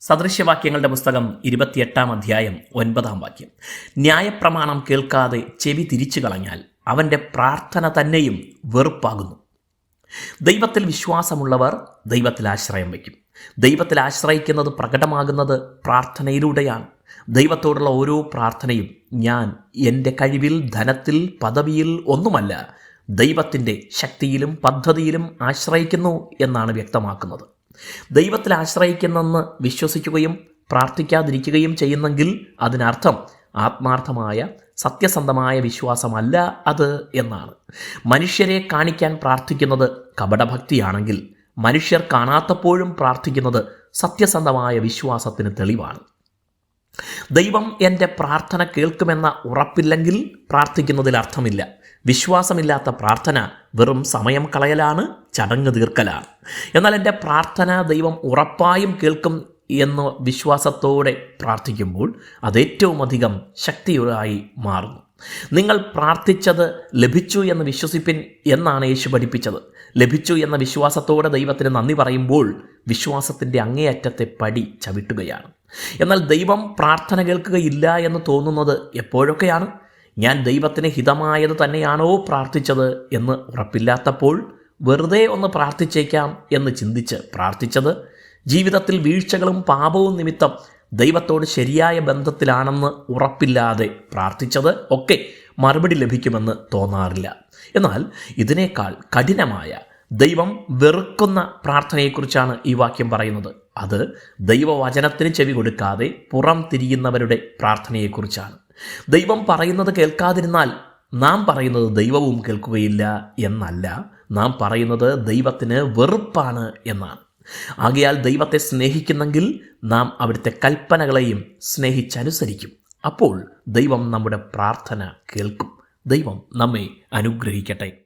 സദൃശ്യവാക്യങ്ങളുടെ പുസ്തകം ഇരുപത്തിയെട്ടാം അധ്യായം ഒൻപതാം വാക്യം. ന്യായപ്രമാണം കേൾക്കാതെ ചെവി തിരിച്ചു കളഞ്ഞാൽ അവന്റെ പ്രാർത്ഥന തന്നെയും വെറുപ്പാകുന്നു. ദൈവത്തിൽ വിശ്വാസമുള്ളവർ ദൈവത്തിൽ ആശ്രയം വയ്ക്കും. ദൈവത്തിൽ ആശ്രയിക്കുന്നത് പ്രകടമാകുന്നത് പ്രാർത്ഥനയിലൂടെയാണ്. ദൈവത്തോടുള്ള ഓരോ പ്രാർത്ഥനയും ഞാൻ എന്റെ കഴിവിൽ ധനത്തിൽ പദവിയിൽ ഒന്നുമല്ല ദൈവത്തിന്റെ ശക്തിയിലും പദ്ധതിയിലും ആശ്രയിക്കുന്നു എന്നാണ് വ്യക്തമാക്കുന്നത്. ദൈവത്തിൽ ആശ്രയിക്കുന്നെന്ന് വിശ്വസിക്കുകയും പ്രാർത്ഥിക്കാതിരിക്കുകയും ചെയ്യുന്നെങ്കിൽ അതിനർത്ഥം ആത്മാർത്ഥമായ സത്യസന്ധമായ വിശ്വാസമല്ല അത് എന്നാണ്. മനുഷ്യരെ കാണിക്കാൻ പ്രാർത്ഥിക്കുന്നത് കപടഭക്തിയാണെങ്കിൽ മനുഷ്യർ കാണാത്തപ്പോഴും പ്രാർത്ഥിക്കുന്നത് സത്യസന്ധമായ വിശ്വാസത്തിന് തെളിവാണ്. ദൈവം എന്റെ പ്രാർത്ഥന കേൾക്കുമെന്ന ഉറപ്പില്ലെങ്കിൽ പ്രാർത്ഥിക്കുന്നതിൽ അർത്ഥമില്ല. വിശ്വാസമില്ലാത്ത പ്രാർത്ഥന വെറും സമയം കളയലാണ് ചടങ്ങ് തീർക്കലാണ് എന്നാൽ എന്റെ പ്രാർത്ഥന ദൈവം ഉറപ്പായും കേൾക്കും എന്ന വിശ്വാസത്തോടെ പ്രാർത്ഥിക്കുമ്പോൾ അതേറ്റവും അധികം ശക്തിയായി മാറുന്നു. നിങ്ങൾ പ്രാർത്ഥിച്ചത് ലഭിച്ചു എന്ന് വിശ്വസിപ്പിൻ എന്നാണ് യേശു പഠിപ്പിച്ചത്. ലഭിച്ചു എന്ന വിശ്വാസത്തോടെ ദൈവത്തിന് നന്ദി പറയുമ്പോൾ വിശ്വാസത്തിന്റെ അങ്ങേയറ്റത്തെ പടി ചവിട്ടുകയാണ്. എന്നാൽ ദൈവം പ്രാർത്ഥന കേൾക്കുകയില്ല എന്ന് തോന്നുന്നത് എപ്പോഴൊക്കെയാണ്? ഞാൻ ദൈവത്തിന് ഹിതമായത് തന്നെയാണോ പ്രാർത്ഥിച്ചത് എന്ന് ഉറപ്പില്ലാത്തപ്പോൾ വെറുതെ ഒന്ന് പ്രാർത്ഥിച്ചേക്കാം എന്ന് ചിന്തിച്ച് പ്രാർത്ഥിച്ചത് ജീവിതത്തിൽ വീഴ്ചകളും പാപവും നിമിത്തം ദൈവത്തോട് ശരിയായ ബന്ധത്തിലാണെന്ന് ഉറപ്പില്ലാതെ പ്രാർത്ഥിച്ചത് ഒക്കെ മറുപടി ലഭിക്കുമെന്ന് തോന്നാറില്ല. എന്നാൽ ഇതിനേക്കാൾ കഠിനമായ ദൈവം വെറുക്കുന്ന പ്രാർത്ഥനയെക്കുറിച്ചാണ് ഈ വാക്യം പറയുന്നത്. അത് ദൈവവചനത്തിന് ചെവി കൊടുക്കാതെ പുറം തിരിയുന്നവരുടെ പ്രാർത്ഥനയെക്കുറിച്ചാണ്. ദൈവം പറയുന്നത് കേൾക്കാതിരുന്നാൽ നാം പറയുന്നത് ദൈവവും കേൾക്കുകയില്ല എന്നല്ല. നാം പറയുന്നത് ദൈവത്തിന് വെറുപ്പാണ് എന്നാണ്. ആകയാൽ ദൈവത്തെ സ്നേഹിക്കുന്നെങ്കിൽ നാം അവിടുത്തെ കൽപ്പനകളെയും സ്നേഹിച്ചനുസരിക്കും. അപ്പോൾ ദൈവം നമ്മുടെ പ്രാർത്ഥന കേൾക്കും. ദൈവം നമ്മെ അനുഗ്രഹിക്കട്ടെ.